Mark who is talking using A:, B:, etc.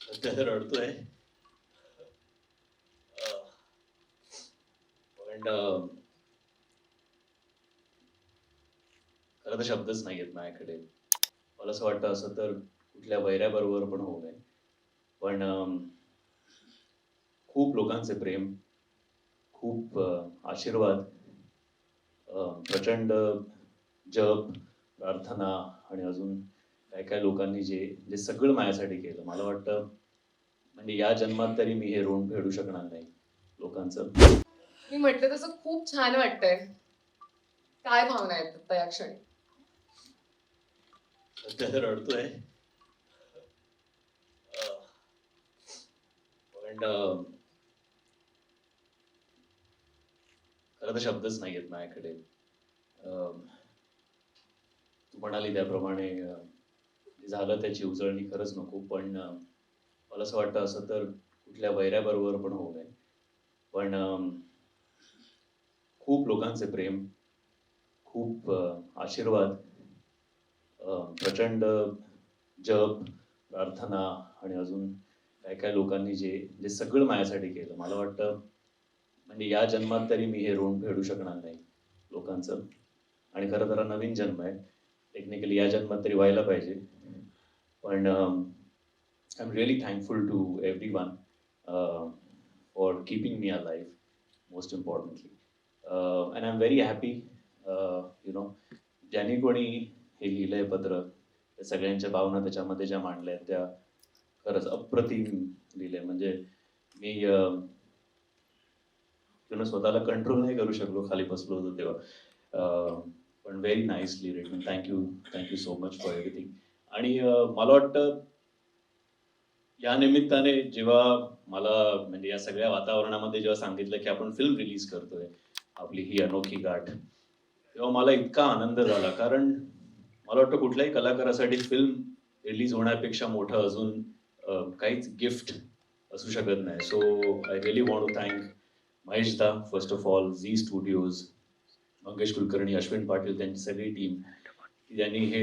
A: सध्या रडतोय पण खरं तर शब्दच नाही आहेत माझ्याकडे. मला असं वाटतं असं तर कुठल्या वैऱ्याबरोबर पण होऊ नये. पण खूप लोकांचे प्रेम खूप आशीर्वाद प्रचंड जप प्रार्थना आणि अजून काय काय लोकांनी जे जे सगळं माझ्यासाठी केलं. मला वाटतं म्हणजे या जन्मात तरी मी हे ऋण फेडू शकणार नाही लोकांचं.
B: मी म्हटलं तसं खूप छान वाटतंय. काय भावना आहेत आता या क्षणी?
A: सध्या तर रडतोय. अं, पण अं, खरं तर शब्दच नाही आहेत माझ्याकडे. अं, तू म्हणाली त्याप्रमाणे अं, झालं त्याची उजळणी खरंच नको. पण मला असं वाटतं असं तर कुठल्या वैऱ्याबरोबर पण होऊ नये. पण खूप लोकांचे प्रेम खूप आशीर्वाद प्रचंड जप प्रार्थना आणि अजून काय काय लोकांनी जे जे सगळं माझ्यासाठी केलं. मला वाटतं म्हणजे या जन्मात तरी मी हे ऋण फेडू शकणार नाही लोकांचं. आणि खरं तर नवीन जन्म आहे. टेक्निकली या जन्मात तरी व्हायला पाहिजे. पण I am really thankful to every one for keeping me a life most importantly and I am very happy you know ज्यांनी कोणी हे लिहिलंय पत्र त्या सगळ्यांच्या भावना त्याच्यामध्ये ज्या मांडल्या आहेत त्या खरंच अप्रतिम लिहिलंय म्हणजे मी यु नो स्वतःला कंट्रोल नाही करू शकलो खाली बसलो होतो तेव्हा अं, पण very nicely written thank you thank you so much for everything आणि मला वाटतं या निमित्ताने जेव्हा मला म्हणजे या सगळ्या वातावरणामध्ये जेव्हा सांगितलं की आपण फिल्म रिलीज करतोय आपली ही अनोखी गाठ तेव्हा मला इतका आनंद झाला. कारण मला वाटतं कुठल्याही कलाकारासाठी फिल्म रिलीज होण्यापेक्षा मोठं अजून काहीच गिफ्ट असू शकत नाही. So I really want to thank Mahesh da first of all Zee studios Mangesh Kulkarni Ashwin Patil त्यांची सगळी टीम यांनी हे